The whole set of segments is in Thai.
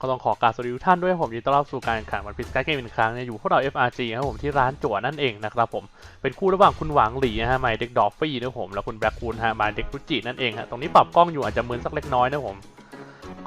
ก็ต้องขอกราบสวัสดีทุกท่านด้วยผมยินดีต้อนรับสู่การแข่งขันวันพิสการเกมอีกครั้งเนี่ยอยู่พวกเรา FRG ครับผมที่ร้านจั่วนั่นเองนะครับผมเป็นคู่ระหว่างคุณหวังหลีนะฮะมายเด็กดอฟฟี่นะผมแล้วคุณแบล็กคูนฮะมายเด็กรุจินั่นเองฮะตรงนี้ปรับกล้องอยู่อาจจะมึนสักเล็กน้อยนะผม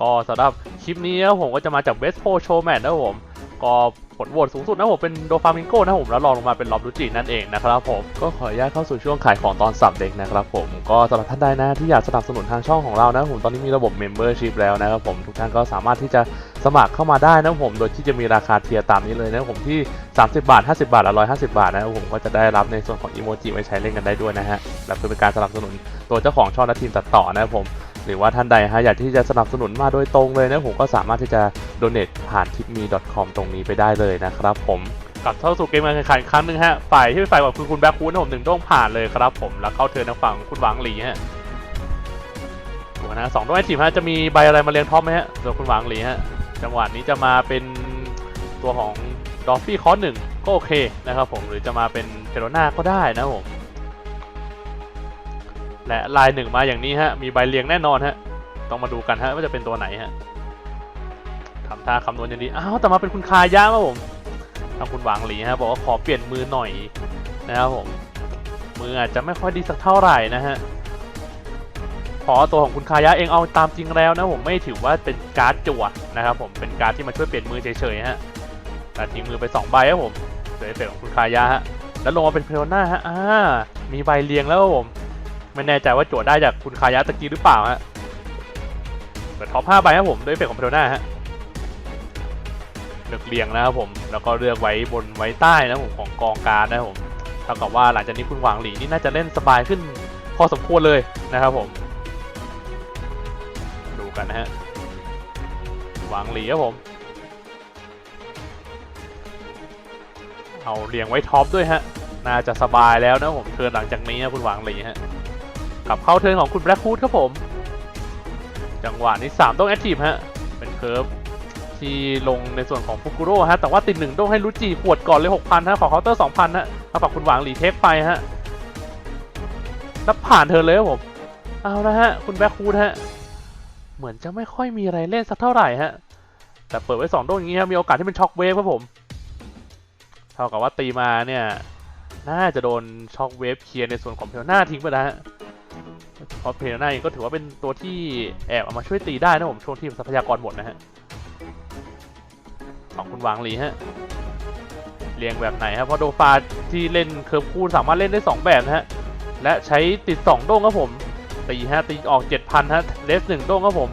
ก็สำหรับคลิปนี้นะผมก็จะมาจากเวสโพโชแมนนะผม ก็ผลโหวตสูงสุดนะผมเป็นโดฟามิงโกนะผมแล้วรองลงมาเป็นลอบดูจินั่นเองนะครับผมก็ขออนุญาตเข้าสู่ช่วงขายของตอนสับเด็กนะครับผมก็สำหรับท่านใดนะที่อยากสนับสนุนทางช่องของเรานะผมตอนนี้มีระบบ Membership แล้วนะครับผมทุกท่านก็สามารถที่จะสมัครเข้ามาได้นะผมโดยที่จะมีราคาเทียร์ตามนี้เลยนะผมที่ 30 บาท 50 บาทและ150 บาทนะครับผมก็จะได้รับในส่วนของอีโมจิไว้ใช้เล่นกันได้ด้วยนะฮะและเพื่อเป็นการสนับสนุนตัวเจ้าของช่องและทีมตัดต่อนะครับผม หรือว่าท่านใดฮะอยากที่จะสนับสนุนมาโดยตรงเลยนะผมก็สามารถที่จะ donate ผ่าน tipme.com ตรงนี้ไปได้เลยนะครับผมกลับเข้าสู่เกมการแข่งขันครั้งหนึ่งฮะ ฝ่ายที่เป็นฝ่ายของคุณคุณแบ็คคูนนะผมหนึ่งต้องผ่านเลยครับผม แล้วเข้าเทิร์นทางฝั่งคุณหวังหลีฮะดูนะสองต้องไอทีมฮะจะมีใบอะไรมาเรียงท็อปไหมฮะส่วนคุณหวังหลีฮะ จังหวะนี้จะมาเป็นตัวของดอฟฟี่คอร์หนึ่งก็โอเคนะครับผม หรือจะมาเป็นเทโรนาก็ได้นะผม และลายหนึ่งมาอย่างนี้ฮะ มีใบเรียงแน่นอนฮะ ต้องมาดูกันฮะว่าจะเป็นตัวไหนฮะทำท่าคำนวณอย่างดีอ้าวแต่มาเป็นคุณคายะครับผมทางคุณหวังหลีฮะบอกว่าขอเปลี่ยนมือหน่อยนะครับผม มืออาจจะไม่ค่อยดีสักเท่าไหร่นะฮะขอตัวของคุณคายะเองเอาตามจริงแล้วนะผมไม่ถือว่าเป็นการ์ดจั่วนะครับผมเป็นการ์ดที่มาช่วยเปลี่ยนมือเฉยๆฮะแต่ทิ้งมือไปสองใบครับผมโดยเอฟเฟกต์ของคุณคายะฮะแล้วลงมาเป็นเพลน่าฮะอ่ามีใบเรียงแล้วครับผม ไม่แน่ใจว่าโจทย์ได้จากคุณคายะตะกี้หรือเปล่าฮะเปิดท็อป5ใบครับผมด้วยเฟกของเพลน่าฮะเลือกเรียงนะครับผม แล้วก็เลือกไว้บนไว้ใต้นะผมของกองการนะครับผมเท่ากับว่าหลังจากนี้คุณหวังหลีนี่น่าจะเล่นสบายขึ้นพอสมควรเลยนะครับผม ดูกันนะฮะหวังหลีครับผม เอาเรียงไว้ท็อปด้วยฮะ น่าจะสบายแล้วนะผมเทินหลังจากนี้นะคุณหวังหลีฮะ กับเข้าเทิร์นของคุณแบล็คฮูดครับผม จังหวะนี้ 3 ต้องแอคทีฟฮะ เป็นเคิร์ฟที่ลงในส่วนของฟุกุโร่ฮะ แต่ว่าติดหนึ่งต้องให้รุจิขวดก่อนเลย 6,000ฮะ ขอเคาน์เตอร์ 2,000 ฮะมาฝากคุณหวังหลีเทคไปฮะ แล้วผ่านเทิร์นเลยครับผม เอาละฮะ คุณแบล็คฮูดฮะ เหมือนจะไม่ค่อยมีอะไรเล่นสักเท่าไหร่ฮะ แต่เปิดไว้2โดงอย่างงี้ครับมีโอกาสที่เป็นช็อคเวฟครับผม เท่ากับว่าตีมาเนี่ย น่าจะโดนช็อคเวฟเคลียร์ในส่วนของเพลน่าทิ้งไปแล้วฮะ พราะเพลน่าเองก็ถือว่าเป็นตัวที่แอบเอามาช่วยตีได้นะผมช่วงที่ทรัพยากรหมดนะฮะของคุณวังหลีฮะเรียงแบบไหนครับเพราะโดฟาที่เล่นเคิร์ฟคูณสามารถเล่นได้ 2 แบบนะฮะและใช้ติด 2 โด้งครับผมตีฮะตีออก7,000ฮะเลสหนึ่งโด้งครับผม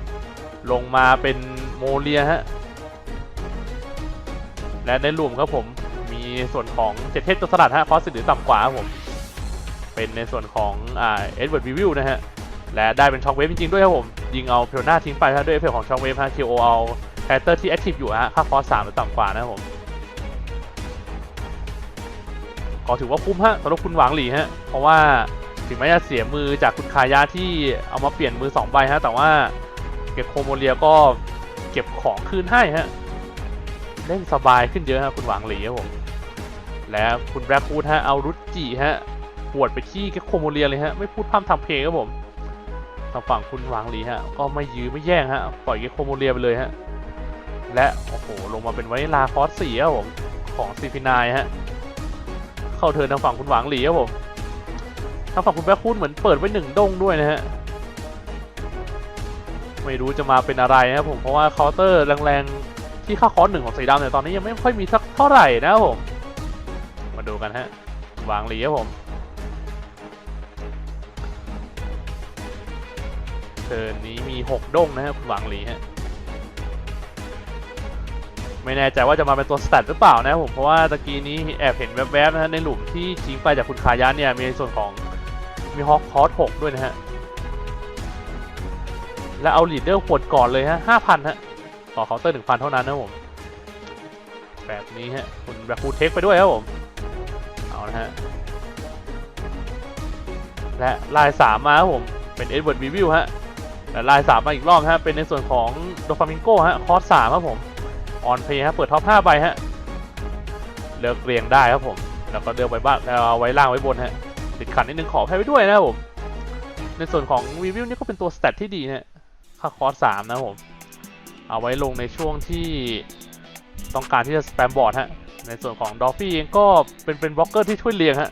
ลงมาเป็นโมเลียฮะและในหลุมครับผมมีส่วนของเจ็ดเทพตัวสลัดฮะคอสสิหรือต่ำกว่าครับผม เป็นในส่วนของเอ็ดเวิร์ดวิวิวนะฮะ และได้เป็นช็อคเวฟจริงๆด้วยครับผม ยิงเอาเพลน่าทิ้งไปฮะด้วยเอฟเฟกของช็อคเวฟฮะคิโอเอาแคตเตอร์ที่แอคทีฟอยู่ฮะ ค่าคอสสามหรือต่ำกว่านะครับผมก็ถือว่าคุ้มฮะสำหรับคุณหวังหลีฮะ เพราะว่าถึงแม้จะเสียมือจากคุณคายาที่เอามาเปลี่ยนมือ2ใบฮะ แต่ว่าเก็บโคโมเลียก็เก็บของคืนให้ฮะ เล่นสบายขึ้นเยอะฮะคุณหวังหลีครับผม และคุณแบล็ควูดฮะ เอารุจิฮะ ปวดไปที่แคโคโมเลียเลยฮะ ไม่พูดพร่ำทำเพลงครับผมทางฝั่งคุณหวังหลีฮะ ก็ไม่ยื้อไม่แย่งฮะ ปล่อยแคโคโมเลียไปเลยฮะ และ โอ้โห ลงมาเป็นไว้ลาคอสสี่ครับผม ของซีพีนายฮะ เข้าเทินทางฝั่งคุณหวังหลีครับผมทางฝั่งคุณแบล็ควูดเหมือนเปิดไว้หนึ่งด้งด้วยนะฮะ ไม่รู้จะมาเป็นอะไรนะครับผม เพราะว่าเคาน์เตอร์แรงๆ ที่ค่าคอสหนึ่งของสีดำเนี่ยตอนนี้ยังไม่ค่อยมีสักเท่าไหร่นะครับผม มาดูกันฮะวางหลีครับผม เทิร์นนี้มี 6 ด้งนะครับหวางหลีฮะไม่แน่ใจว่าจะมาเป็นตัวสแตทหรือเปล่านะผมเพราะว่าตะกี้นี้แอบเห็นแวบๆนะฮะในหลุมที่ทิ้งไปจากคุณคายะเนี่ยมีส่วนของมีฮอกคอร์ส6ด้วยนะฮะแล้วเอาลีดเดอร์ขวดก่อนเลยฮะ5,000ฮะต่อเคาน์เตอร์1,000เท่านั้นนะผมแบบนี้ฮะคุณแบล็คฟูดเทคไปด้วยครับผมเอานะฮะและลายสามมาครับผมเป็นเอ็ดเวิร์ดวิวิวฮะ และลายสามมาอีกรอบฮะเป็นในส่วนของโดฟามิงโกฮะคอร์สสามครับผมออนเพย์ฮะเปิดท็อปห้าใบฮะเลือกเรียงได้ครับผม แล้วก็เลือกไว้บ้างเอาไว้ล่างไว้บนฮะติดขันนิดนึงขอให้ไว้ด้วยนะครับผม ในส่วนของวิวิวนี่ก็เป็นตัวสเตตที่ดีฮะค่าคอร์สสามนะครับผม เอาไว้ลงในช่วงที่ต้องการที่จะสแปมบอร์ดฮะในส่วนของดอฟฟี่เองก็เป็นเป็นบล็อกเกอร์ที่ช่วยเลียงฮะ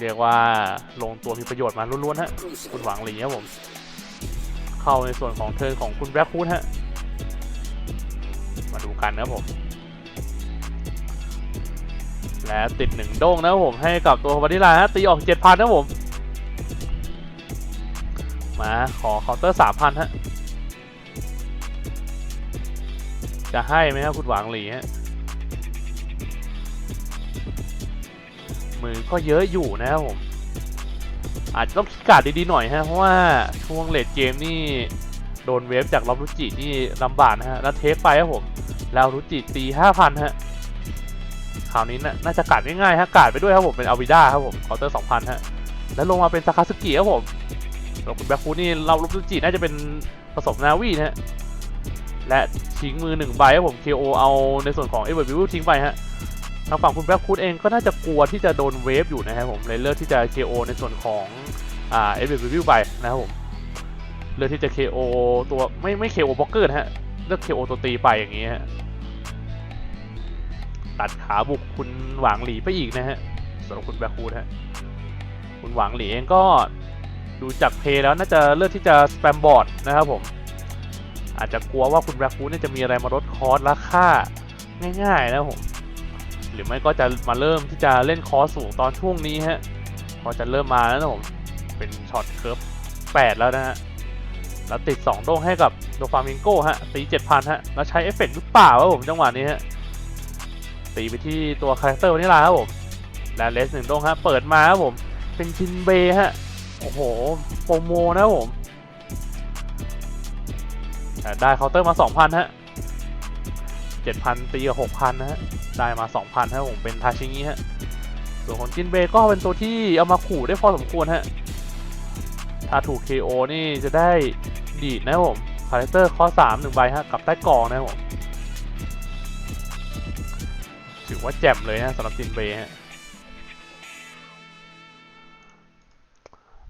เรียกว่าลงตัวมีประโยชน์มาล้วนๆฮะคุณหวังหลีครับผม เข้าในส่วนของเทิร์นของคุณแบล็คฮูดฮะ มาดูกันนะผม และติดหนึ่งโด้งนะผมให้กับตัววานิลาฮะตีออกเจ็ดพันนะผม มาขอเคาน์เตอร์สามพันฮะ จะให้ไหมครับคุณหวังหลีฮะมือก็เยอะอยู่นะครับผม อาจจะต้องคิดการดดีๆหน่อยฮะ เพราะว่าช่วงเลดเกมนี่โดนเวฟจากลอบรุจินี่ลำบากนะฮะ แล้วเทคไปครับผมแล้วรุจิตีห้าพันฮะคราวนี้น่าน่าจะการ์ดง่ายๆฮะการ์ดไปด้วยครับผมเป็นอาวิด้าครับผมเคาน์เตอร์สองพันฮะ แล้วลงมาเป็นซาคาสกิครับผมแล้วคุณแบ็คฟูนี่เราลุจิน่าจะเป็นผสมนาวีนะฮะและทิ้งมือหนึ่งใบครับผม KO เอาในส่วนของเอเวอร์วิวทิ้งไปฮะ ทางฝั่งคุณแบ็คคูดเองก็น่าจะกลัวที่จะโดนเวฟอยู่นะครับผมเลยเลือกที่จะ KO ในส่วนของอ่าเอเวอร์วิวไปนะครับผมเลือกที่จะ KO ตัวไม่ไม่ KO บล็อกเกอร์นะฮะเลือก KO ตัวตีไปอย่างนี้ฮะตัดขาบุกคุณหวังหลีไปอีกนะฮะสำหรับคุณแบ็คคูดฮะคุณหวังหลีเองก็ดูจากเพย์แล้วน่าจะเลือกที่จะสแปมบอร์ดนะครับผมอาจจะกลัวว่าคุณแบ็คฟูดเนี่ยจะมีอะไรมาลดคอร์สราคาง่ายๆนะครับผม หรือไม่ก็จะมาเริ่มที่จะเล่นคอสูงตอนช่วงนี้ฮะพอจะเริ่มมาแล้วนะผมเป็นช็อตเคิร์ฟ8แล้วนะฮะแล้วติด 2 โด้งให้กับโดฟามิงโกฮะตี7,000ฮะแล้วใช้เอฟเฟกต์หรือเปล่าวะผมจังหวะนี้ฮะตีไปที่ตัวคาแรคเตอร์วานิลาครับผมและเลสหนึ่งโด้งฮะเปิดมาครับผมเป็นชินเบฮะโอ้โหโปรโมนะผมได้เคาน์เตอร์มา 2,000 ฮะ 7,000 ตีกับ 6,000 นะฮะ ได้มา 2,000 ฮะผมเป็นทาชิงิฮะ ส่วนของจินเบก็เป็นตัวที่เอามาขู่ได้พอสมควรฮะ ถ้าถูก KO นี่จะได้ดีดนะผม คาแรคเตอร์ข้อ3 1ใบฮะ กับใต้กองนะผม ถือว่าแจ่มเลยฮะสำหรับจินเบฮะ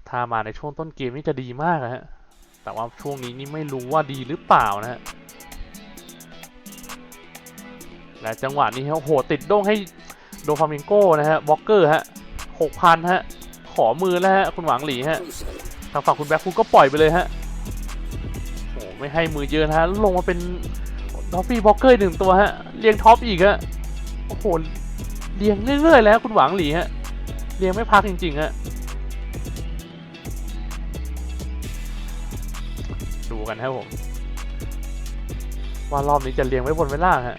ถ้ามาในช่วงต้นเกมนี่จะดีมากนะฮะ แต่ว่าช่วงนี้นี่ไม่รู้ว่าดีหรือเปล่านะฮะ และจังหวะนี้ฮะโอ้โหติดโด้งให้โดฟามิงโก้นะฮะบล็อกเกอร์ฮะหกพันฮะขอมือแล้วฮะคุณหวังหลีฮะทางฝั่งคุณแบ็คคุณก็ปล่อยไปเลยฮะโอ้ไม่ให้มือเยอะนะฮะลงมาเป็นดอฟฟี่บล็อกเกอร์หนึ่งตัวฮะเรียงท็อปอีกฮะโอ้โหเรียงเรื่อยๆแล้วคุณหวังหลีฮะเรียงไม่พักจริงๆฮะดูกันครับผมว่ารอบนี้จะเรียงไว้บนไว้ล่างฮะ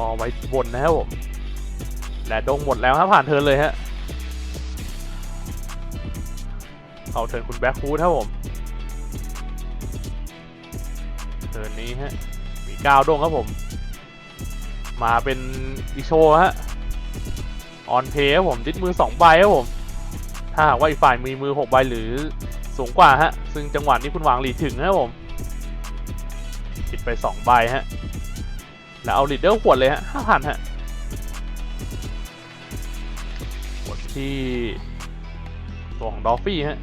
ก็ไว้บนนะครับผมและดงหมดแล้วครับผ่านเทินเลยฮะเอาเทิร์นคุณแบ็คฮูดครับผมเทิร์นนี้ฮะมีก้าวดงครับผม มาเป็นอิโชฮะออนเพย์ครับผมดิดมือ2ใบครับผมถ้าหากว่าอีกฝ่ายมีมือ6ใบหรือสูงกว่าฮะ ซึ่งจังหวะนี้คุณหวังหลีถึงนะครับผมปิดไป2ใบฮะ แล้วเอาลีดเดอร์ขวดเลยฮะห้าพันฮะขวดที่ตัวของดอฟฟี่ฮะ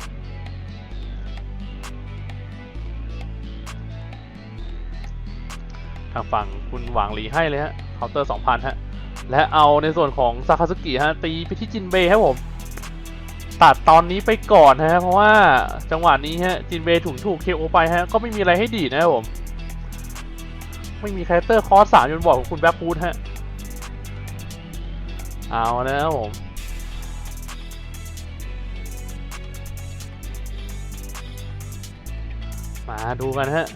ทางฝั่งคุณหวังหลีให้เลยฮะเคาน์เตอร์2,000ฮะ และเอาในส่วนของซาคาสึกิฮะ ตีไปที่จินเบย์ครับผม ตัดตอนนี้ไปก่อนฮะ เพราะว่าจังหวะนี้ฮะ จินเบย์ถูกถูกเคโอไปฮะ ก็ไม่มีอะไรให้ดีนะครับผม ไม่มีคาแรคเตอร์คอสสามจนบอกของคุณแบ็คฟูดฮะ เอานะครับผมมาดูกันฮะ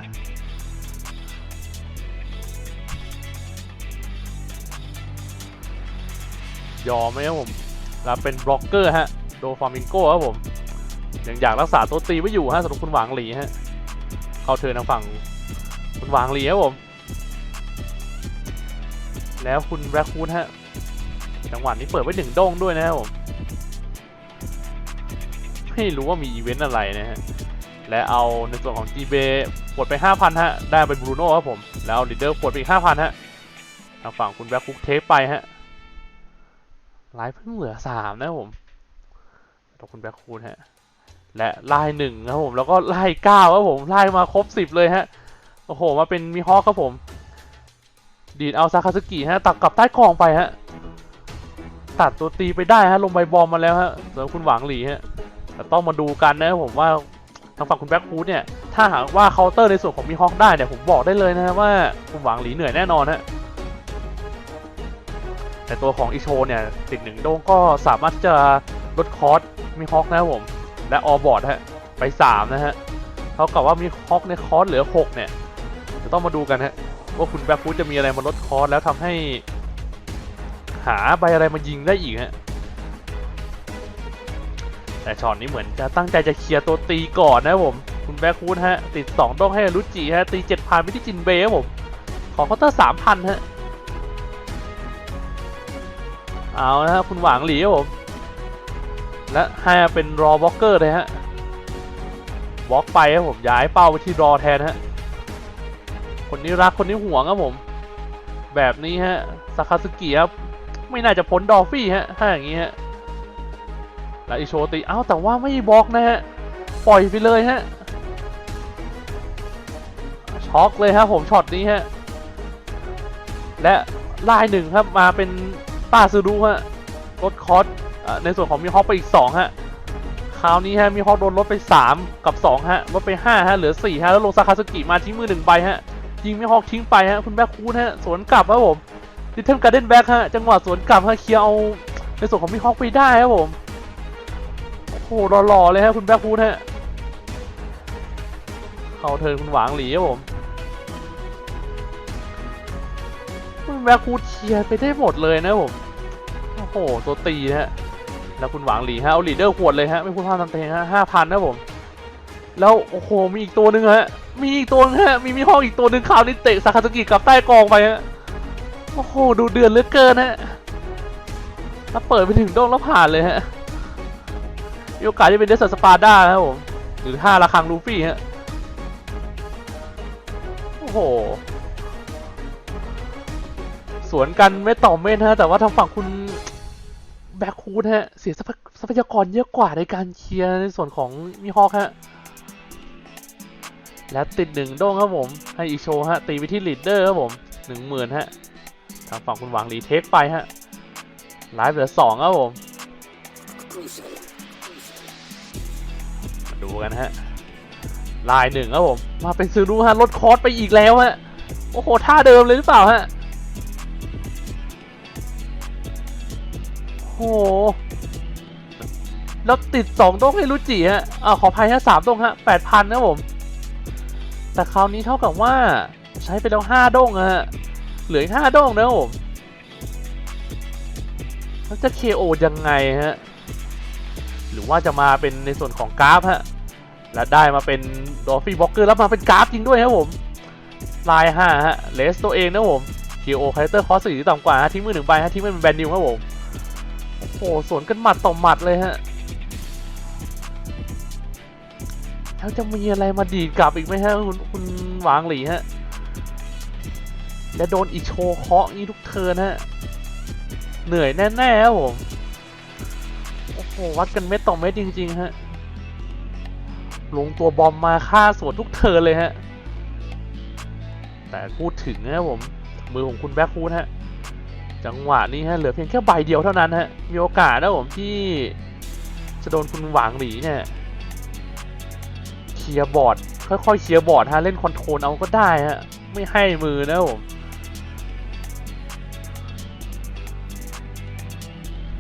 ยอมไหมครับผมแล้วเป็นบล็อกเกอร์ฮะ โดฟามิงโก้ครับผม ยังอยากรักษาตัวตีไว้อยู่ฮะสำหรับคุณหวังหลีฮะ เข้าเทินทางฝั่งคุณหวังหลีครับผม แล้วคุณแบล็คคูนฮะจังหวะนี้เปิดไว้หนึ่งโด้งด้วยนะครับผมไม่รู้ว่ามีอีเวนต์อะไรนะฮะ และเอาในส่วนของ GB กดไป 5,000 ฮะ ได้เป็นบรูโน่ครับผม แล้วลีดเดอร์กดไปอีก 5,000 ฮะ ทางฝั่งคุณแบล็คคุกเทคไปฮะไลฟ์เพิ่งเหลือ 3 นะผมตัวคุณแบล็คคูนฮะ และไล่หนึ่งครับผม แล้วก็ไล่เก้าครับผม ไล่มาครบสิบเลยฮะ โอ้โห มาเป็นมีฮอกครับผม ดีดเอาซาคาสกิฮะ ตักกลับใต้กองไปฮะ ตัดตัวตีไปได้ฮะ ลงใบบอมมาแล้วฮะสำหรับคุณหวังหลีฮะ แต่ต้องมาดูกันนะผมว่าทางฝั่งคุณแบ็คฮูดเนี่ย ถ้าหากว่าเคาน์เตอร์ในส่วนของมีฮอกได้เนี่ย ผมบอกได้เลยนะฮะว่าคุณหวังหลีเหนื่อยแน่นอนฮะ แต่ตัวของอิโชเนี่ยติดหนึ่งโดงก็สามารถจะลดคอร์สมีฮอกนะครับผม และออบอร์ดฮะ ไป3นะฮะ เท่ากับว่ามีฮอกในคอร์สเหลือ 6 เนี่ย จะต้องมาดูกันฮะ ว่าคุณแบ็คฟูดจะมีอะไรมาลดคอร์สแล้วทำให้ หาใบอะไรมายิงได้อีกฮะแต่ช็อตนี้เหมือนจะตั้งใจจะเคลียร์ตัวตีก่อนนะผมคุณแบ็คฟูดฮะ ติด 2 ต้องให้รุจิฮะ ตี7,000ไปที่จินเบย์ครับผมขอเคาน์เตอร์3,000ฮะเอานะฮะคุณหวางหลีครับผมและให้เป็นรอบล็อกเกอร์เลยฮะบล็อกไปครับผมย้ายเป้าไปที่รอแทนฮะ คนนี้รักคนนี้ห่วงครับผม แบบนี้ฮะซาคาสึกิครับไม่น่าจะพ้นดอฟฟี่ฮะถ้าอย่างนี้ฮะแล้วอิโชติเอ้าแต่ว่าไม่บล็อกนะฮะปล่อยไปเลยฮะช็อกเลยครับผมช็อตนี้ฮะและลายหนึ่งครับมาเป็นป้าซูรุฮะลดคอสอ่าในส่วนของมีฮอกไปอีก2ฮะคราวนี้ฮะมีฮอกโดนลดไป 3 กับ 2 ฮะลดไป5ฮะเหลือ4ฮะแล้วลงซาคาสกิมาทิ้งมือหนึ่งใบฮะ ยิงมีฮอกทิ้งไปฮะคุณแบ็คคูนฮะสวนกลับครับผมดิทเทิลการ์เด้นแบ็คฮะจังหวะสวนกลับฮะเคลียร์เอาในส่วนของมีฮอกไปได้ครับผมโอ้โหหล่อๆเลยฮะคุณแบ็คคูนฮะเข้าเทินคุณหวางหลีครับผมคุณแบ็คคูดเคลียร์ไปได้หมดเลยนะผมโอ้โหตัวตีฮะแล้วคุณหวังหลีฮะเอาลีเดอร์ขวดเลยฮะไม่พูดพร่ำทำเพลงฮะห้าพันนะผม แล้วโอ้โหมีอีกตัวหนึ่งฮะ มีอีกตัวนึงฮะ มีมีห้องอีกตัวหนึ่งคราวนี้เตะซาคาสกิกลับใต้กองไปฮะ โอ้โหดูเดือดเหลือเกินฮะ แล้วเปิดไปถึงโดงแล้วผ่านเลยฮะ มีโอกาสที่เป็นเดสสปาร์ด้านะครับผมหรือห้าระคังลูฟี่ฮะ โอ้โห สวนกันไม่ต่อเม่นฮะ แต่ว่าทางฝั่งคุณแบ็คคูดฮะ เสียทรัพยทรัพยากรเยอะกว่าในการเคลียร์ในส่วนของมีฮอกฮะ และติดหนึ่งโด้งครับผม ให้อีโชฮะ ตีไปที่ลีดเดอร์ครับผมหนึ่งหมื่นฮะ ทางฝั่งคุณหวังรีเทคไปฮะ ไลฟ์เหลือสองครับผม มาดูกันฮะ ลายหนึ่งครับผม มาเป็นซูรุฮะ ลดคอร์สไปอีกแล้วฮะ โอ้โห ท่าเดิมเลยหรือเปล่าฮะ โอ้โห แล้วติดสองต้งให้รุจิฮะอ่าขออภัยฮะสามต้งฮะแปดพันนะผม แต่คราวนี้เท่ากับว่าใช้ไปแล้วห้าด้งอะฮะเหลืออีกห้าด้งนะผมแล้วจะ KO ยังไงฮะ หรือว่าจะมาเป็นในส่วนของกราฟฮะ และได้มาเป็นดอฟฟี่บล็อกเกอร์แล้วมาเป็นกราฟจริงด้วยครับผม ลายห้าฮะ เลสตัวเองนะผม KO คาแรคเตอร์คอสสี่ต่ำกว่าฮะทิ้งมือหนึ่งใบฮะทิ้งไม่เป็นแบนนิวครับผม โอ้โหสวนกันหมัดต่อหมัดเลยฮะ แล้วจะมีอะไรมาดีดกลับอีกไหมฮะคุณคุณหวางหลีฮะ และโดนอีโชเคาะงี้ทุกเทินฮะ เหนื่อยแน่ๆครับผม โอ้โห วัดกันเม็ดต่อเม็ดจริง ๆ ฮะ ลงตัวบอมมาฆ่าสวนทุกเทินเลยฮะ แต่พูดถึงนะผม มือของคุณแบ็คฟูดฮะ จังหวะนี้ฮะ เหลือเพียงแค่ใบเดียวเท่านั้นฮะ มีโอกาสนะผมที่จะโดนคุณหวางหลีเนี่ย เคลียร์บอร์ดค่อยๆเคลียร์บอร์ดฮะเล่นคอนโทรลเอาก็ได้ฮะไม่ให้มือนะผม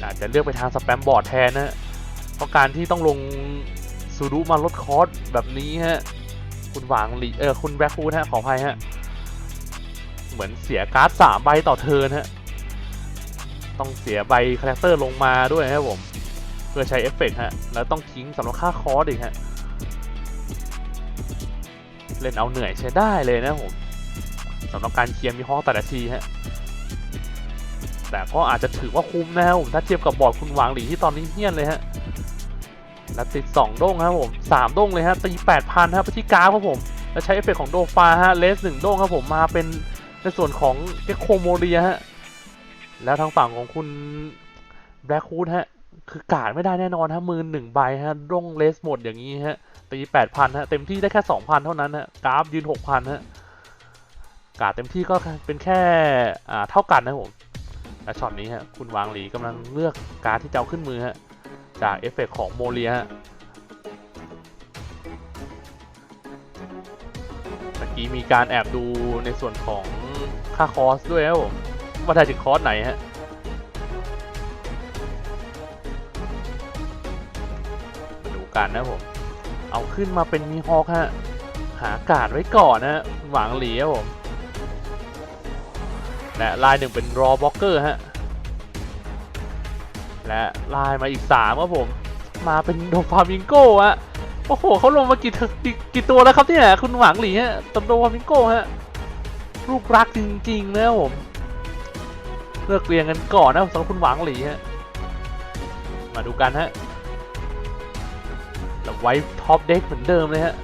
อาจจะเลือกไปทางสแปมบอร์ดแทนนะเพราะการที่ต้องลงซูรุมาลดคอร์สแบบนี้ฮะคุณหวางหลีเออคุณแบ็คฟูดฮะขออภัยฮะเหมือนเสียการ์ดสามใบต่อเทิร์นฮะต้องเสียใบคาแรคเตอร์ลงมาด้วยนะครับผม เพื่อใช้เอฟเฟกฮะแล้วต้องทิ้งสำหรับค่าคอร์สอีกฮะ เล่นเอาเหนื่อยใช้ได้เลยนะผมสำหรับการเคลียร์มีห้องแต่ละทีฮะแต่ก็อาจจะถือว่าคุ้มนะครับผมถ้าเทียบกับบอร์ดคุณหวางหลีที่ตอนนี้เฮี้ยนเลยฮะแล้วติด2ด้งครับผม3ด้งเลยฮะตี8,000ครับที่กราฟครับผม แล้วใช้เอฟเฟกของโดฟาฮะเลสหนึ่งด้งครับผมมาเป็นในส่วนของเกโคโมเรียฮะแล้วทางฝั่งของคุณแบล็คฮูดฮะ คือกาดไม่ได้แน่นอนฮะมือหนึ่งใบฮะร่งเลสหมดอย่างนี้ฮะตีแปดพันฮะเต็มที่ได้แค่สองพันเท่านั้นฮะกราฟยืนหกพันฮะกาดเต็มที่ก็เป็นแค่อ่าเท่ากันนะผมและช็อตนี้ฮะคุณวางหลีกำลังเลือกการดที่จะเอาขึ้นมือฮะจากเอฟเฟกต์ของโมเลียฮะเมื่อกี้มีการแอบดูในส่วนของค่าคอสด้วยครับผมว่าได้ถึงคอสไหนฮะ กันนะผม เอาขึ้นมาเป็นมีฮอคฮะ หากาดไว้ก่อนนะฮะหวังหลีครับผมและลายหนึ่งเป็นรอบล็อกเกอร์ฮะ และลายมาอีกสามครับผม มาเป็นโดฟามิงโก้ฮะ โอ้โหเขาลงมากี่กี่ตัวแล้วครับเนี่ยคุณหวังหลีฮะตำโดฟามิงโก้ฮะลูกรักจริงๆนะผมเลือกเรียงกันก่อนนะสำหรับคุณหวังหลีฮะ มาดูกันฮะ แล้วไว้ท็อปเด็กเหมือนเดิมเลยฮะ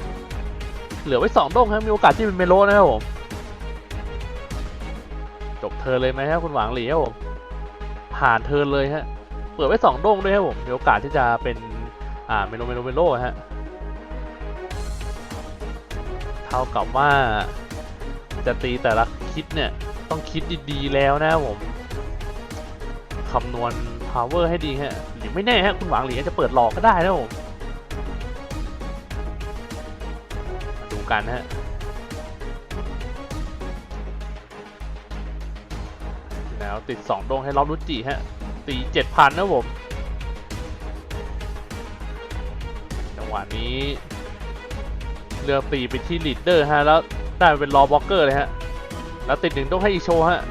เหลือไว้สองดงครับมีโอกาสที่เป็นเมโลนะครับผมจบเธอเลยไหมครับคุณหวังหลีครับผมผ่านเธอเลยฮะ เปิดไว้สองดงด้วยครับผมมีโอกาสที่จะเป็นอ่าเมโลเมโลเมโลฮะเท่ากับว่าจะตีแต่ละคิดเนี่ยต้องคิดดีๆแล้วนะครับผมคำนวณ power ให้ดีฮะหรือไม่แน่ฮะคุณหวังหลีอาจจะเปิดหลอกก็ได้นะครับผม กันฮะแล้วติด 2 ดงให้ล็อบรุจิฮะตี7,000นะผมจังหวะนี้ เลือกตีไปที่ลีดเดอร์ฮะ แล้วได้เป็นรอบล็อกเกอร์เลยฮะ แล้วติดหนึ่งดงให้อีโชฮะ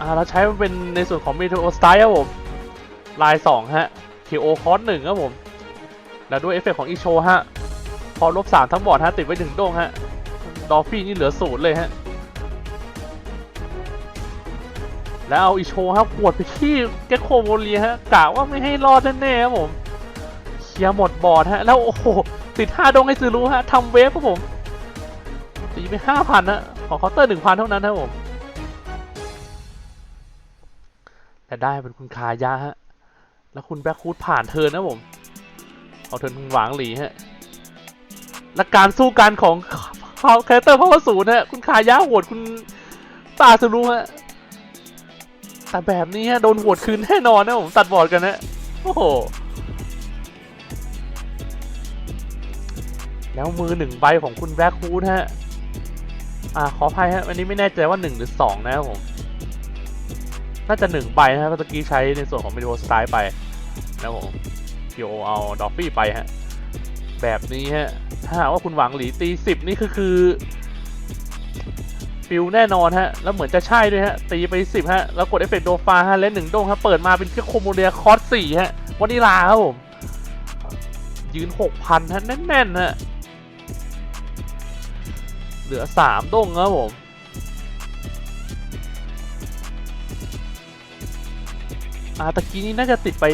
อ่าเราใช้มันเป็นในส่วนของ Meteor Style ครับผม ลาย 2 ฮะ KO คอร์สหนึ่งครับผม แล้วด้วยเอฟเฟกต์ของอีโชฮะ พอลบสามทั้งบอร์ดฮะ ติดไว้หนึ่งโด้งฮะ ดอฟฟี่นี่เหลือศูนย์เลยฮะ แล้วเอาอีโชฮะขวดไปที่แกโคโมเลียฮะกะว่าไม่ให้รอดแน่ๆครับผมเคลียร์หมดบอร์ดฮะ แล้วโอ้โห ติดห้าดงให้ซื้อรู้ฮะทำเวฟครับผมตีไปห้าพันฮะ ของเคาน์เตอร์หนึ่งพันเท่านั้นครับผมแต่ได้เป็นคุณคายะฮะ แล้วคุณแบ็คคูดผ่านเทิร์นนะผม เอาเทินหวางหลีฮะ และการสู้กันของเขาแคเตอร์พาวศูนย์ฮะ คุณคายะโหวตคุณตาสุรุฮะ แต่แบบนี้ฮะ โดนโหวตคืนแน่นอนนะผมตัดบอร์ดกันนะโอ้โห แล้วมือหนึ่งใบของคุณแบ็คคูดฮะ อ่าขออภัยฮะวันนี้ไม่แน่ใจว่าหนึ่งหรือสองนะครับผม น่าจะหนึ่งใบนะครับเมื่อกี้ใช้ในส่วนของวิดีโอสไตล์ไปนะครับผม พีโอเอาดอฟฟี่ไปฮะ แบบนี้ฮะ ถ้าหากว่าคุณหวังหลีตีสิบนี่คือคือฟิลแน่นอนฮะ แล้วเหมือนจะใช่ด้วยฮะ ตีไปสิบฮะ แล้วกดเอฟเฟกต์โดฟาฮะ และหนึ่งโด้งฮะ เปิดมาเป็นแค่โคโมเดียคอสสี่ฮะวานิลาครับผม ยืนหกพันฮะ แน่นๆฮะ เหลือสามโด้งครับผมอาตะกี้นี้น่าจะติดไป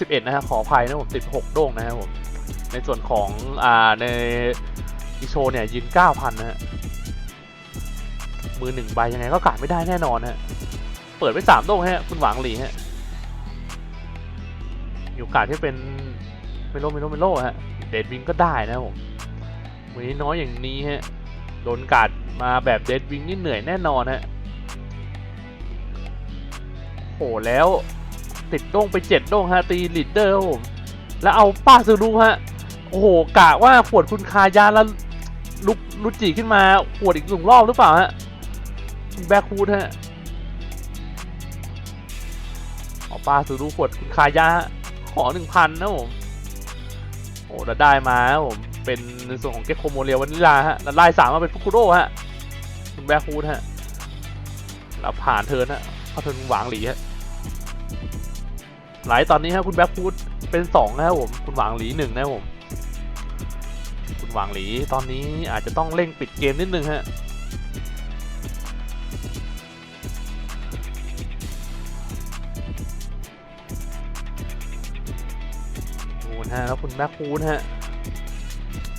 11 นะฮะขออภัยนะผมติด 6 โด่งนะครับผม ในส่วนของอ่าในอีโชเนี่ยยืน 9,000 นะฮะ มือหนึ่งใบยังไงก็กาดไม่ได้แน่นอนฮะ เปิดไว้3โด่งฮะ คุณหวังหลีฮะมีโอกาสที่เป็นเมโลเมโลเมโลฮะ เดดวิงก็ได้นะผม วันนี้น้อยอย่างนี้ฮะ โดนกาดมาแบบเดดวิงนี่เหนื่อยแน่นอนฮะโอ้โหแล้ว ติดโด่งไปเจ็ดโด่งฮะตีลีดเดอร์ผมแล้วเอาป้าซูรุฮะโอ้โหกะว่าขวดคุณคายาแล้วลุกลุจิขึ้นมาขวดอีกหนึ่งรอบหรือเปล่าฮะแบ็คฮูดฮะเอาป้าซูรุขวดคุณคายาฮะขอหนึ่งพันนะผมโอ้แล้วได้มาผมเป็นในส่วนของเก็กโคโมเรียววานิลาฮะแล้วไล่สามมาเป็นฟุกุโร่ฮะคุณแบ็คฮูดฮะแล้วผ่านเทินฮะเขาเทินหวางหลีฮะ ไหลตอนนี้ฮะคุณแบ็คฟูดเป็นสองนะครับผมคุณหวางหลีหนึ่งนะครับผม คุณหวางหลีตอนนี้อาจจะต้องเร่งปิดเกมนิดนึงฮะโอ้นะฮะแล้วคุณแบ็คฟูดฮะ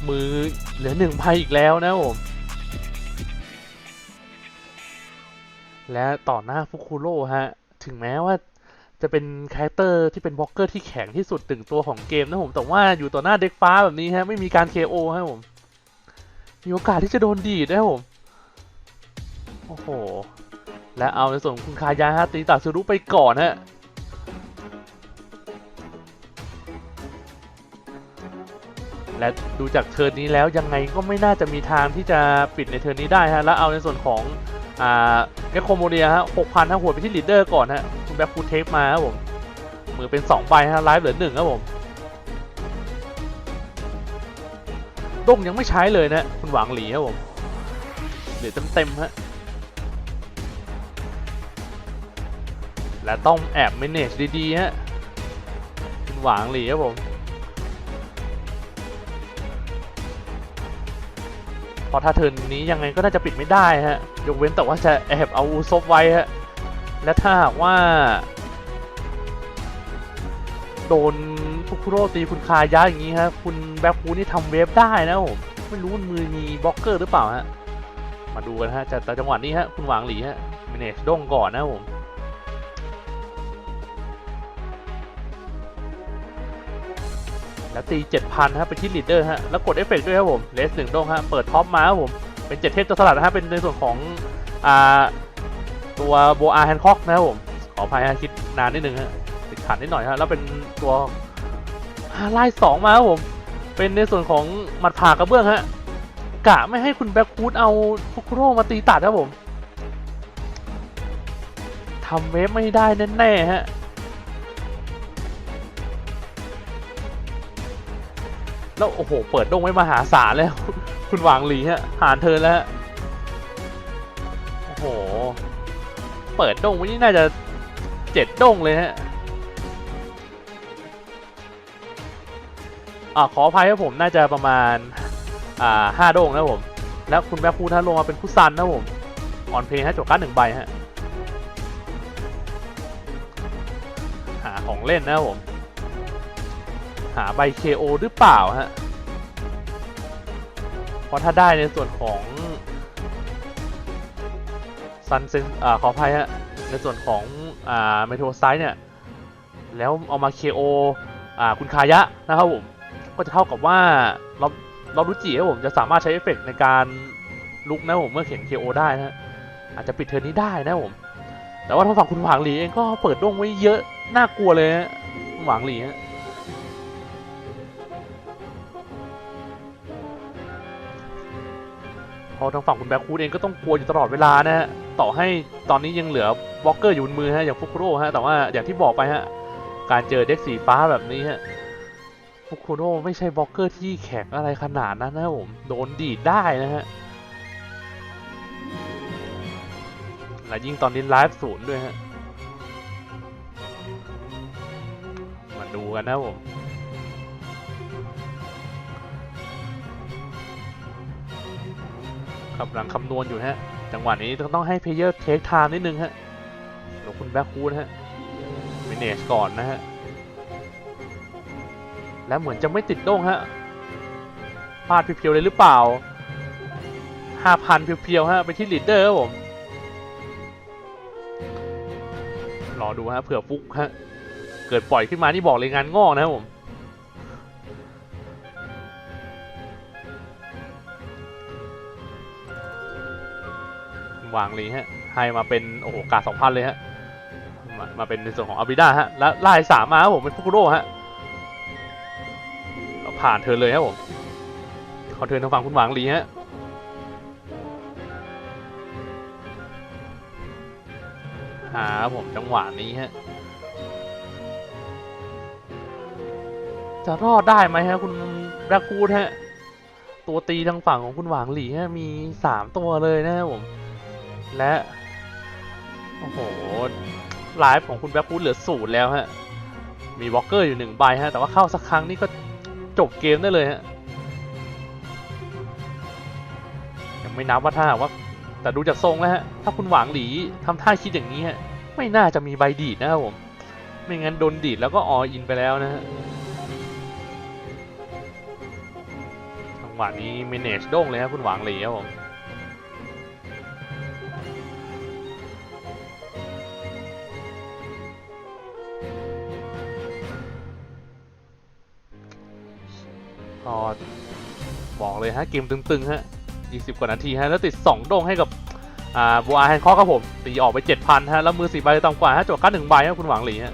มือเหลือหนึ่งใบอีกแล้วนะครับผม และต่อหน้าฟุคุโร่ฮะ ถึงแม้ว่า จะเป็นคาแรคเตอร์ที่เป็นบล็อกเกอร์ที่แข็งที่สุดตึงตัวของเกมนะผม แต่ว่าอยู่ต่อหน้าเด็กฟ้าแบบนี้ฮะ ไม่มีการ KO ฮะผม มีโอกาสที่จะโดนดีดนะผม โอ้โห และเอาในส่วนคุณคายาฮะตีตาซูรุไปก่อนฮะและดูจากเทิร์นนี้แล้วยังไงก็ไม่น่าจะมีทางที่จะปิดในเทิร์นนี้ได้ฮะ แล้วเอาในส่วนของ อ่าเอ็กโคโมเดียฮะหกพันฮะหัวไปที่ลีดเดอร์ก่อนฮะคุณแบ็คฟูเทคมาครับผมมือเป็น2ใบฮะไลฟ์เหลือหนึ่งครับผมด้งยังไม่ใช้เลยนะคุณหวังหลีครับผมเหลือเต็มๆฮะและต้องแอบ manage ดีๆฮะคุณหวังหลีครับผม เพราะถ้าเทิร์นนี้ยังไงก็น่าจะปิดไม่ได้ฮะยกเว้นแต่ว่าจะแอบเอาอูซบไว้ฮะและถ้าหากว่า โดนฟุคุโรตีคุณคายะอย่างนี้ฮะคุณแบ็คฟูนี่ทำเวฟได้นะผมไม่รู้มือมีบล็อกเกอร์หรือเปล่าฮะมาดูกันฮะจากจังหวะนี้ฮะคุณหวางหลีฮะม a เน e ด้งก่อนนะผม แล้วตี 7,000ฮะไปที่ลีดเดอร์ฮะแล้วกดเอฟเฟกต์ด้วยครับผมเลสหนึ่งดงฮะเปิดท็อปมาครับผมเป็นเจ็ดเทพตัวสลัดนะฮะเป็นในส่วนของอ่าตัวโบอาแฮนคอกนะครับผมขออภัยฮะคิดนานนิดนึงฮะติดขัดนิดหน่อยฮะแล้วเป็นตัวไล่สองมาครับผมเป็นในส่วนของหมัดผ่ากระเบื้องฮะกะไม่ให้คุณแบ็คคูดเอาฟุคุโรมาตีตัดครับผมทำเวฟไม่ได้แน่ๆฮะ แล้วโอ้โห เปิดดงไว้มหาศาลแล้ว คุณหวางหลีฮะผ่านเธอแล้ว โอ้โห เปิดดงไว้นี่น่าจะเจ็ดดงเลยฮะอ่าขออภัยครับผมน่าจะประมาณอ่าห้าโดงนะผม แล้วคุณแม่คูท่านลงมาเป็นคุซันนะผมออนเพลย์ฮะจบการหนึ่งใบฮะหาของเล่นนะผม หาใบ KO หรือเปล่าฮะ เพราะถ้าได้ในส่วนของซันเซนอ่าขออภัยฮะ ในส่วนของอ่าเมโทรไซด์เนี่ย แล้วเอามา KO อ่าคุณคายะนะครับผม ก็จะเท่ากับว่าเราเรารู้จีครับผมจะสามารถใช้เอฟเฟกต์ในการลุกนะผมเมื่อเข็น KO ได้นะฮะอาจจะปิดเทอร์นนี้ได้นะผมแต่ว่าทางฝั่งคุณหวางหลีเองก็เปิดดงไว้เยอะน่ากลัวเลยฮะหวางหลีฮะ เพอทางฝั่งคุณแบ็คคูดเองก็ต้องกลัวอยู่ตลอดเวลานะฮะต่อให้ตอนนี้ยังเหลือบล็อกเกอร์อยู่บนมือฮะอย่างฟุกุโร่ฮะแต่ว่าอย่างที่บอกไปฮะการเจอเด็กสีฟ้าแบบนี้ฮะฟุคุโร่ไม่ใช่บล็อกเกอร์ที่แข็งอะไรขนาดนั้นนะผมโดนดีดได้นะฮะและยิ่งตอนนี้ไลฟ์ศูนย์ด้วยฮะมาดูกันนะผม กำลังคำนวณอยู่ฮะ จังหวะนี้ต้องให้เพลเยอร์เทคไทม์นิดนึงฮะเดี๋ยวคุณแบ็คคูดฮะมิเนจก่อนนะฮะ และเหมือนจะไม่ติดโด้งฮะพลาดเพียวๆเลยหรือเปล่า 5,000 เพียวๆฮะ ไปที่ลีดเดอร์ครับผม รอดูฮะเผื่อฟุกฮะ เกิดปล่อยขึ้นมานี่บอกเลยงานงอกนะครับผม วางเลยฮะให้มาเป็นโอ้โหกาสองพันเลยฮะมามาเป็นในส่วนของอาบิด้าฮะแล้วไล่สามมาครับผมเป็นฟุกุโร่ฮะเราผ่านเธอเลยครับผมขอเทินทางฝั่งคุณหวังลีฮะหาผมจังหวะนี้ฮะจะรอดได้ไหมฮะคุณแบล็กคูดฮะตัวตีทางฝั่งของคุณหวังหลีฮะมีสามตัวเลยนะครับผม และ โอ้โหไลฟ์ของคุณแบล็กคูดเหลือศูนย์แล้วฮะ มีบล็อกเกอร์อยู่หนึ่งใบฮะ แต่ว่าเข้าสักครั้งนี่ก็จบเกมได้เลยฮะ ยังไม่นับว่าถ้าว่า แต่ดูจากทรงแล้วฮะ ถ้าคุณหวังหลีทำท่าคิดอย่างนี้ฮะ ไม่น่าจะมีใบดีดนะครับผม ไม่งั้นโดนดีดแล้วก็ออินไปแล้วนะฮะจังหวะนี้ manage โด้งเลยครับคุณหวังหลีครับผม ก็บอกเลยฮะเกมตึงๆฮะ 20 กว่านาทีฮะ แล้วติด 2 โด่งให้กับอ่าบัวแฮนคอกครับผม ตีออกไป 7,000 ฮะ แล้วมือ4ใบต่ำกว่าฮะจวดกั้นหนึ่งใบฮะคุณหวังหลีฮะ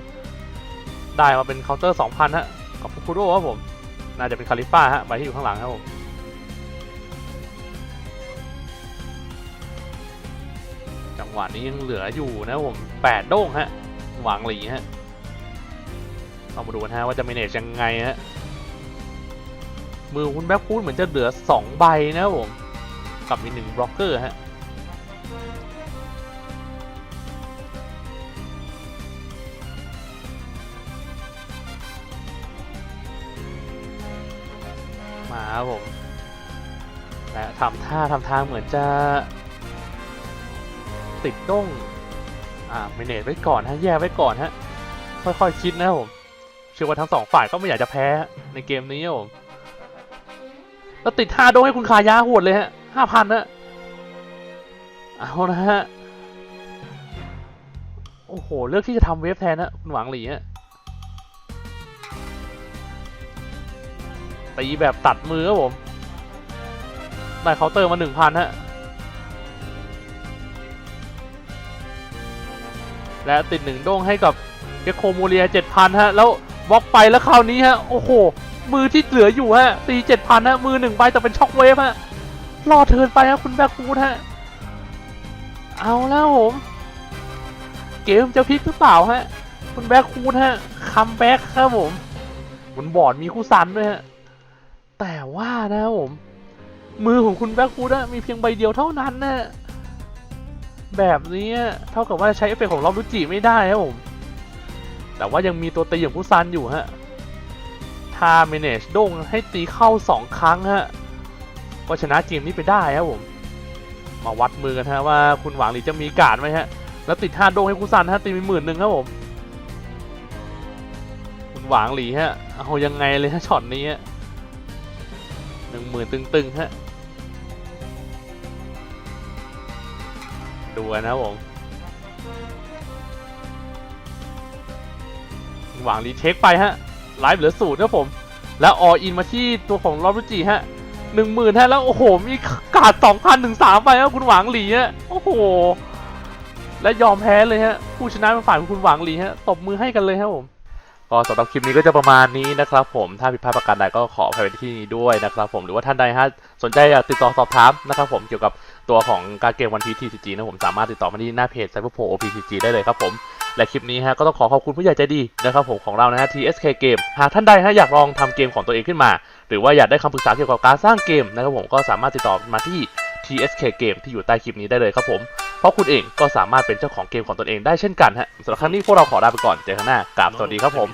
ได้มาเป็นเคาน์เตอร์ 2,000 ฮะ กับฟุคุโร่ครับผม น่าจะเป็นคาลิฟ่าฮะ ใบที่อยู่ข้างหลังครับผมจังหวะนี้ยังเหลืออยู่นะผม 8 โด่งฮะ หวังหลีฮะเรามาดูกันฮะว่าจะ manage ยังไงฮะ มือคุณแบ็คพูดเหมือนจะเหลือ 2 ใบนะผมกับมีหนึ่งบล็อกเกอร์ฮะมาครับผมและทำท่าทำทางเหมือนจะ ติดด้งอ่าเมเนจไว้ก่อนฮะแยกไว้ก่อนฮะค่อยๆคิดนะผมเชื่อว่าทั้งสองฝ่ายก็ไม่อยากจะแพ้ในเกมนี้ผม แล้วติดห้าโดงให้คุณคายาหวดเลยฮะห้าพันนะเอานะฮะ โอ้โห เลือกที่จะทำเวฟแทนนะคุณหวังหลีฮะตีแบบตัดมือครับผม ได้เคาน์เตอร์มาหนึ่งพันฮะ และติดหนึ่งโด้งให้กับเกโคโมเรียเจ็ดพันฮะ แล้วบล็อกไปแล้วคราวนี้ฮะ โอ้โห มือที่เหลืออยู่ฮะตีเจ็ดพันฮะมือหนึ่งใบแต่เป็นช็อคเวฟฮะรอเทินไปฮะคุณแบ็คฟูดฮะเอาแล้วผม เกมจะพลิกหรือเปล่าฮะ คุณแบ็คฟูดฮะคัมแบ็กครับผมบนบอร์ดมีคู่ซันด้วยฮะแต่ว่านะผม มือของคุณแบ็คฟูดะมีเพียงใบเดียวเท่านั้นนะแบบนี้เท่ากับว่าใช้เอฟเฟกของรอบรุจิไม่ได้ครับผม แต่ว่ายังมีตัวตีอย่างผู้ซันอยู่ฮะ ถ้า manage ด้งให้ตีเข้า 2 ครั้งฮะก็ชนะเกมนี้ไปได้ครับผม มาวัดมือกันฮะว่าคุณหวังหรือจะมีการไหมฮะ แล้วติด5โด้งให้ผู้ซันฮะตีไปหมื่นหนึ่งครับผม คุณหวังหลีฮะ เอายังไงเลยฮะช็อตนี้ฮะหนึ่งหมื่นตึงๆฮะ ดูนนะครับผมหวังรีเช็คไปฮะ ไลฟ์เหลือศูนย์ครับผม แล้วออินมาที่ตัวของลอรุจิฮะหนึ่งหมื่นฮะแล้วโอ้โหมีกาดสองพันถึงสามไปครับคุณหวังหลีฮะโอ้โห และยอมแพ้เลยฮะผู้ชนะเป็นฝ่ายของคุณหวังหลีฮะตบมือให้กันเลยครับผมก็สำหรับคลิปนี้ก็จะประมาณนี้นะครับผมถ้าผิดพลาดประการใดก็ขออภัยในที่นี้ด้วยนะครับผมหรือว่าท่านใดฮะสนใจอยากติดต่อสอบถามนะครับผมเกี่ยวกับตัวของการเกมวันพีทีซีจีนะผมสามารถติดต่อมาที่หน้าเพจ Cyber Pro OPCG ได้เลยครับผม และคลิปนี้ฮะก็ต้องขอขอบคุณผู้ใหญ่ใจดีนะครับผมของเรานะฮะ TSK Game หากท่านใดฮะอยากลองทำเกมของตัวเองขึ้นมา หรือว่าอยากได้คำปรึกษาเกี่ยวกับการสร้างเกมนะครับผมก็สามารถติดต่อมาที่ TSK Game ที่อยู่ใต้คลิปนี้ได้เลยครับผม เพราะคุณเองก็สามารถเป็นเจ้าของเกมของตนเองได้เช่นกันฮะสำหรับครั้งนี้พวกเราขอลาไปก่อนเจอกันหน้ากราบสวัสดีครับผม